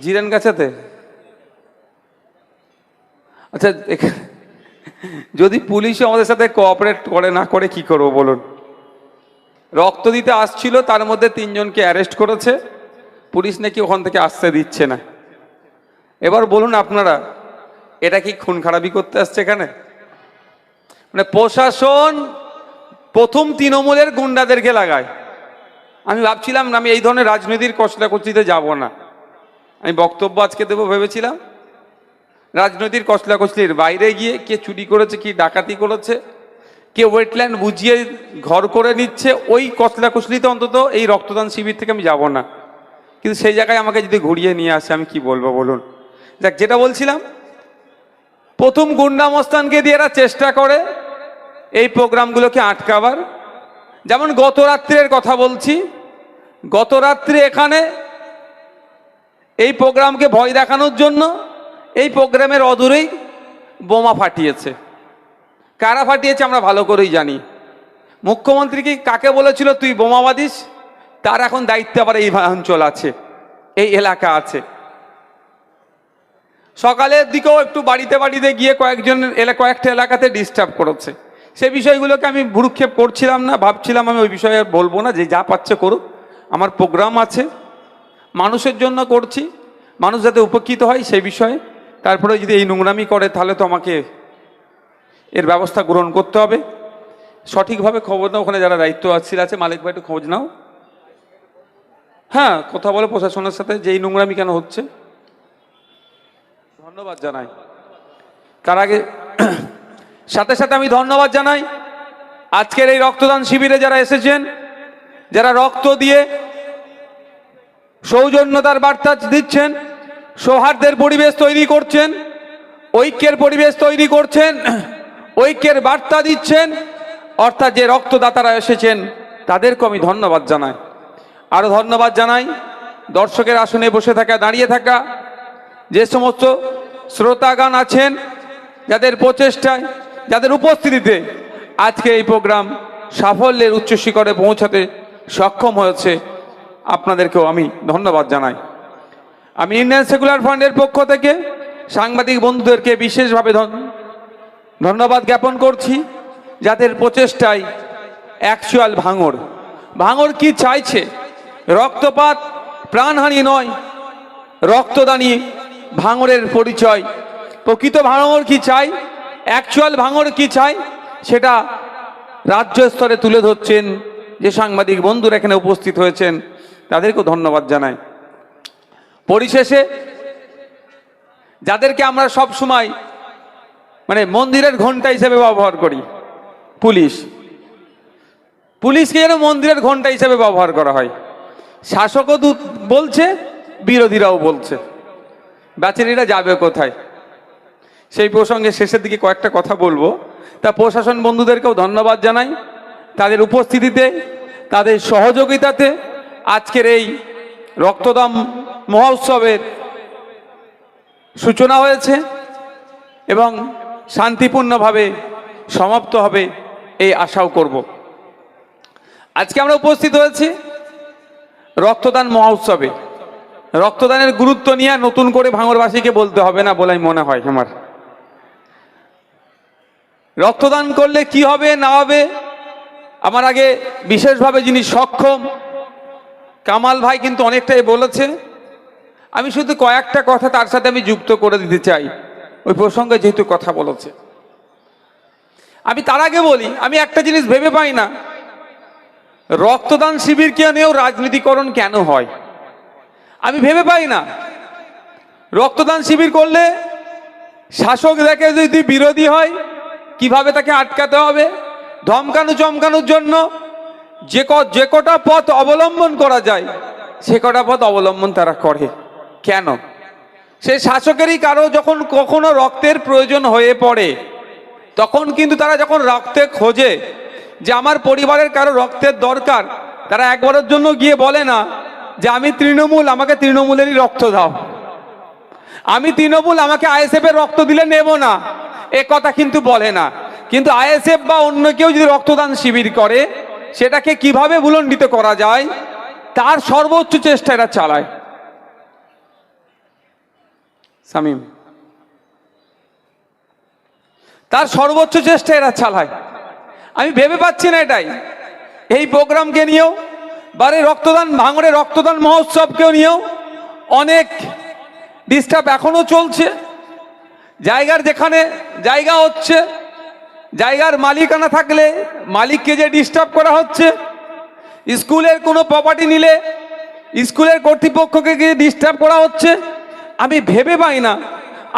জিরেন গাছেতে? আচ্ছা যদি পুলিশও আমাদের সাথে কোঅপারেট করে, না করে কি করব বলুন? রক্ত দিতে আসছিল, তার মধ্যে তিনজনকে অ্যারেস্ট করেছে। পুলিশ নাকি ওখান থেকে আসতে দিচ্ছে না। এবার বলুন আপনারা, এটা কি খুন খারাপি করতে আসছে এখানে? মানে প্রশাসন প্রথম তৃণমূলের গুন্ডাদেরকে লাগায়। আমি ভাবছিলাম আমি এই ধরনের রাজনীতির কষ্টাকষ্টিতে যাব না। আমি বক্তব্য আজকে দেবো ভেবেছিলাম। রাজনৈতিক কষ্টাকষ্টির বাইরে গিয়ে কে চুরি করেছে, কি ডাকাতি করেছে, কে ওয়েটল্যান্ড বুঝিয়ে ঘর করে নিচ্ছে, ওই কষ্টাকষ্টিতে অন্তত এই রক্তদান শিবির থেকে আমি যাব না। কিন্তু সেই জায়গায় আমাকে যদি ঘুরিয়ে নিয়ে আসে, আমি কি বলব বলুন? দেখ যেটা বলছিলাম, প্রথম গুন্ডামস্তানকে দিয়ে এরা চেষ্টা করে এই প্রোগ্রামগুলোকে আটকাবার। যেমন গত রাত্রের কথা বলছি গত রাত্রে এখানে এই প্রোগ্রামকে ভয় দেখানোর জন্য এই প্রোগ্রামের অদূরেই বোমা ফাটিয়েছে। কারা ফাটিয়েছে আমরা ভালো করেই জানি। মুখ্যমন্ত্রী কি কাকে বলেছিল, তুই বোমা বাঁধিস? তার এখন দায়িত্ব আবার এই অঞ্চল আছে, এই এলাকা আছে। সকালের দিকেও একটু বাড়িতে বাড়িতে গিয়ে কয়েকজন কয়েকটা এলাকাতে ডিস্টার্ব করেছে। সে বিষয়গুলোকে আমি ভুরুক্ষেপ করছিলাম না, ভাবছিলাম আমি ওই বিষয়ে বলব না, যে যা পাচ্ছে করুক। আমার প্রোগ্রাম আছে, মানুষের জন্য করছি, মানুষ যাতে উপকৃত হয় সেই বিষয়ে। তারপরে যদি এই নোংরামি করে, তাহলে তো আমাকে এর ব্যবস্থা গ্রহণ করতে হবে। সঠিকভাবে খবর নাও, ওখানে যারা দায়িত্ব আছে আছে, মালিক ভাই, একটু খোঁজ নাও। হ্যাঁ কথা বলে প্রশাসনের সাথে যে এই নোংরামি কেন হচ্ছে। ধন্যবাদ জানাই। তার আগে, সাথে সাথে আমি ধন্যবাদ জানাই। আজকের এই রক্তদান শিবিরে যারা এসেছেন যারা রক্ত দিয়ে সৌজন্যতার বার্তা দিচ্ছেন, সৌহার্দ্যের পরিবেশ তৈরি করছেন, ঐক্যের পরিবেশ তৈরি করছেন, ঐক্যের বার্তা দিচ্ছেন, অর্থাৎ যে রক্তদাতারা এসেছেন তাদেরকে আমি ধন্যবাদ জানাই। আরও ধন্যবাদ জানাই, দর্শকের আসনে বসে থাকা, দাঁড়িয়ে থাকা, যে সমস্ত শ্রোতাগান আছেন, যাদের প্রচেষ্টায়, যাদের উপস্থিতিতে আজকে এই প্রোগ্রাম সাফল্যের উচ্চ শিখরে পৌঁছাতে সক্ষম হয়েছে আপনাদেরকেও আমি ধন্যবাদ জানাই। আমি ইন্ডিয়ান সেকুলার ফান্ডের পক্ষ থেকে সাংবাদিক বন্ধুদেরকে বিশেষভাবে ধন- ধন্যবাদ জ্ঞাপন করছি যাদের প্রচেষ্টায় অ্যাকচুয়াল ভাঙর ভাঙর কি চাইছে? রক্তপাত প্রাণহানি নয়, রক্তদানি ভাঙরের পরিচয়। প্রকৃত ভাঙর কি চাই? অ্যাকচুয়াল ভাঙর কি চাই? সেটা রাজ্য স্তরে তুলে ধরছেন যে সাংবাদিক বন্ধুরা এখানে উপস্থিত হয়েছেন, তাদেরকেও ধন্যবাদ জানাই। পরিশেষে, যাদেরকে আমরা সব সময় মানে মন্দিরের ঘণ্টা হিসেবে ব্যবহার করি, পুলিশ। পুলিশকে যেন মন্দিরের ঘণ্টা হিসেবে ব্যবহার করা হয়। শাসকও বলছে, বিরোধীরাও বলছে। ব্যাচারীরা যাবে কোথায়? সেই প্রসঙ্গে শেষের দিকে কয়েকটা কথা বলব। তা প্রশাসন বন্ধুদেরকেও ধন্যবাদ জানাই। তাদের উপস্থিতিতে, তাদের সহযোগিতাতে আজকের এই রক্তদান মহোৎসবের সূচনা হয়েছে এবং শান্তিপূর্ণভাবে সমাপ্ত হবে এই আশাও করব। আজকে আমরা উপস্থিত হয়েছি রক্তদান মহোৎসবে। রক্তদানের গুরুত্ব নিয়ে নতুন করে ভাঙরবাসীকে বলতে হবে না বলে মনে হয় আমার। রক্তদান করলে কি হবে, না হবে আমার আগে বিশেষভাবে যিনি সক্ষম, কামাল ভাই কিন্তু অনেকটাই বলেছে, আমি শুধু কয়েকটা কথা তার সাথে আমি যুক্ত করে দিতে চাই, ওই প্রসঙ্গে যেহেতু কথা বলেছে। আমি তার আগে বলি, আমি একটা জিনিস ভেবে পাই না, রক্তদান শিবিরকে নিয়েও রাজনীতিকরণ কেন হয়? আমি ভেবে পাই না। রক্তদান শিবির করলে শাসক দেখে যদি বিরোধী হয়, কীভাবে তাকে আটকাতে হবে? ধমকানো চমকানোর জন্য যে যে কটা পথ অবলম্বন করা যায়, সে কটা পথ অবলম্বন তারা করে। কেন? সে শাসকেরই কারও যখন কখনো রক্তের প্রয়োজন হয়ে পড়ে, তখন কিন্তু তারা যখন রক্তে খোঁজে যে আমার পরিবারের কারও রক্তের দরকার, তারা একবারের জন্য গিয়ে বলে না যে আমি তৃণমূল, আমাকে তৃণমূলেরই রক্ত দাও। আমি তৃণমূল, আমাকে আইএসএফ এর রক্ত দিলে নেব না। এ কথা কিন্তু বলে না। কিন্তু আইএসএফ বা অন্য কেউ যদি রক্তদান শিবির করে, সেটাকে কীভাবে ভুলণ্ডিত করা যায়? তার সর্বোচ্চ চেষ্টা এরা চালায়। সামিম। তার সর্বোচ্চ চেষ্টা এরা চালায়। আমি ভেবে পাচ্ছি না এটাই। এই প্রোগ্রামকে নিয়েও, বারে রক্তদান, ভাঙড়ে রক্তদান মহোৎসবকেও নিয়েও অনেক ডিস্টার্ব এখনও চলছে। জায়গার যেখানে জায়গা হচ্ছে জায়গার মালিকানা থাকলে মালিককে যে ডিস্টার্ব করা হচ্ছে, স্কুলের কোনো প্রপার্টি নিলে স্কুলের কর্তৃপক্ষকে গিয়ে ডিস্টার্ব করা হচ্ছে, আমি ভেবে পাই না।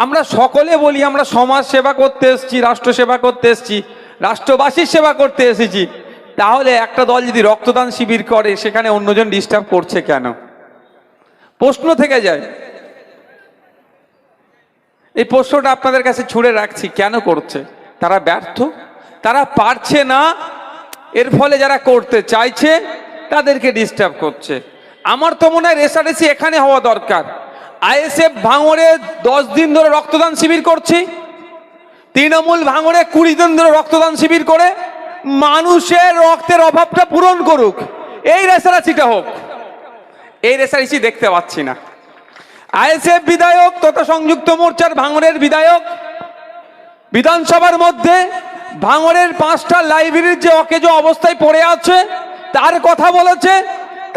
আমরা সকলে বলি, আমরা সমাজ সেবা করতে এসেছি, রাষ্ট্র সেবা করতে এসেছি, রাষ্ট্রবাসীর সেবা করতে এসেছি। তাহলে একটা দল যদি রক্তদান শিবির করে, সেখানে অন্যজন ডিস্টার্ব করছে কেন? প্রশ্ন থেকে যায়। এই প্রশ্নটা আপনাদের কাছে ছুড়ে রাখছি, কেন করছে? তারা ব্যর্থ, তারা পারছে না। এর ফলে যারা করতে চাইছে, তাদেরকে ডিস্টার্ব করছে। আমার তো মনে হয় রেসারেসি এখানে হওয়া দরকার। আইএসএফ ভাঙড়ে দশ দিন ধরে রক্তদান শিবির করছি। তৃণমূল ভাঙড়ে কুড়ি দিন ধরে রক্তদান শিবির করে। মানুষের রক্তের অভাবটা পূরণ করুক। এই রেসারেসিটা হোক। এই রেসারেসি দেখতে পাচ্ছি না। আইএসএফ বিধায়ক তথা সংযুক্ত মোর্চার ভাঙড়ের বিধায়ক বিধানসভার মধ্যে ভাঙড়ের পাঁচটা লাইব্রেরির যে অকেজো অবস্থায় পড়ে আছে, তার কথা বলেছে,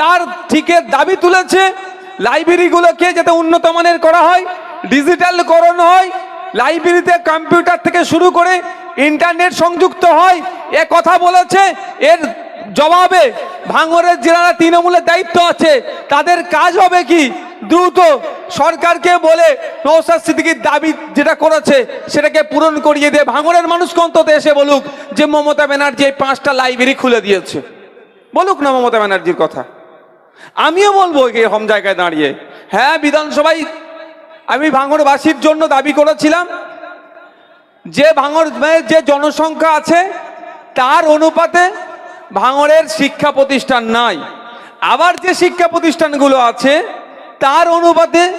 তার ঠিকের দাবি তুলেছে, লাইব্রেরিগুলোকে যাতে উন্নত মানের করা হয়, ডিজিটালকরণ হয়, লাইব্রেরিতে কম্পিউটার থেকে শুরু করে ইন্টারনেট সংযুক্ত হয়, এ কথা বলেছে। এর জবাবে ভাঙরের জেলারা তৃণমূলের দায়িত্ব আছে। তাদের কাজ হবে কি? দ্রুত সরকারকে বলে নৌসাদ সিদ্দিকির দাবি যেটা করেছে, সেটাকে পূরণ করিয়ে দিয়ে ভাঙড়ের মানুষ অন্তত এসে বলুক যে মমতা ব্যানার্জি এই পাঁচটা লাইব্রেরি খুলে দিয়েছে। বলুক না মমতা ব্যানার্জির কথা। আমিও বলব এরকম জায়গায় দাঁড়িয়ে। হ্যাঁ বিধানসভায় আমি ভাঙড়বাসীর জন্য দাবি করেছিলাম, যে ভাঙড় যে জনসংখ্যা আছে, তার অনুপাতে ভাঙড়ের শিক্ষা প্রতিষ্ঠান নাই। আবার যে শিক্ষা প্রতিষ্ঠানগুলো আছে তার অনুপাতে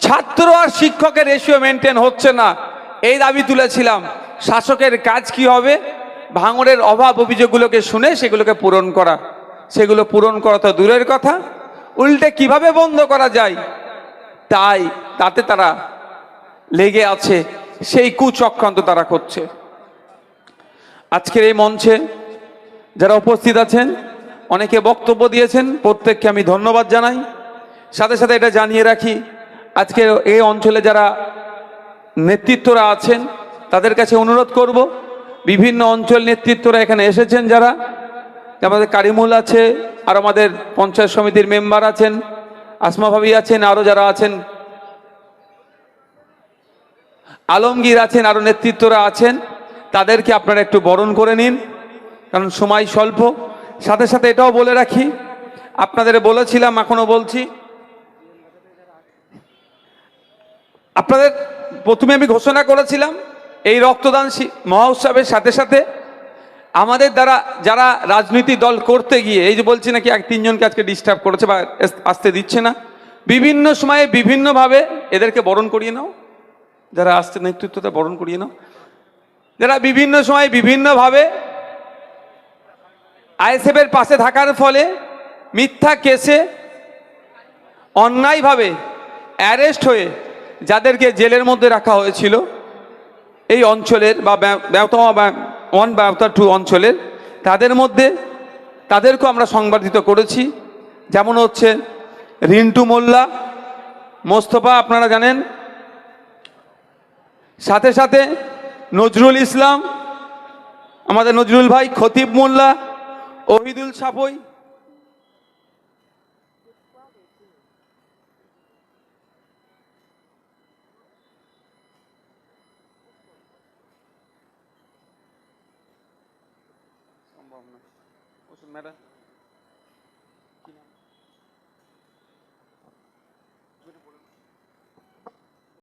ছাত্র আর শিক্ষকের রেশিও মেনটেন হচ্ছে না। এই দাবি তুলেছিলাম। শাসকের কাজ কি হবে? ভাঙড়ের অভাব অভিযোগগুলোকে শুনে সেগুলোকে পূরণ করা। সেগুলো পূরণ করা তো দূরের কথা। উল্টে কীভাবে বন্ধ করা যায়? তাই তাতে তারা লেগে আছে। সেই কুচক্রান্ত তারা করছে। আজকের এই মঞ্চে যারা উপস্থিত আছেন, অনেকে বক্তব্য দিয়েছেন, প্রত্যেককে আমি ধন্যবাদ জানাই। সাথে সাথে এটা জানিয়ে রাখি, আজকে এই অঞ্চলে যারা নেতৃত্বরা আছেন, তাদের কাছে অনুরোধ করব, বিভিন্ন অঞ্চল নেতৃত্বরা এখানে এসেছেন যারা, আমাদের কারিমুল আছে, আর আমাদের পঞ্চায়েত সমিতির মেম্বার আছেন, আসমা ভাবি আছেন আরও যারা আছেন, আলমগীর আছেন আরও নেতৃত্বরা আছেন, তাদেরকে আপনারা একটু বরণ করে নিন, কারণ সময় স্বল্প। সাথে সাথে এটাও বলে রাখি, আপনাদের বলেছিলাম এখনও বলছি আপনাদের প্রথমে আমি ঘোষণা করেছিলাম, এই রক্তদান মহোৎসবের সাথে সাথে আমাদের দ্বারা যারা রাজনীতি দল করতে গিয়ে, এই যে বলছি নাকি এক তিনজনকে আজকে ডিস্টার্ব করেছে বা আসতে দিচ্ছে না, বিভিন্ন সময়ে বিভিন্নভাবে এদেরকে বরণ করিয়ে নাও। যারা আসছে নেতৃত্বটা বরণ করিয়ে নাও। যারা বিভিন্ন সময় বিভিন্নভাবে আইএসএফের পাশে থাকার ফলে মিথ্যা কেসে অন্যায়ভাবে অ্যারেস্ট হয়ে যাদেরকে জেলের মধ্যে রাখা হয়েছিল, এই অঞ্চলের বা ব্যা- ব্যবতমা ওয়ান ব্যবতা টু অঞ্চলের, তাদের মধ্যে তাদেরকেও আমরা সংবর্ধিত করেছি। যেমন হচ্ছে রিন্টু মোল্লা, মোস্তফা, আপনারা জানেন। সাথে সাথে নজরুল ইসলাম, আমাদের নজরুল ভাই খতিব মোল্লা, ওহিদুল সাপই फॉर्म में उस मेरा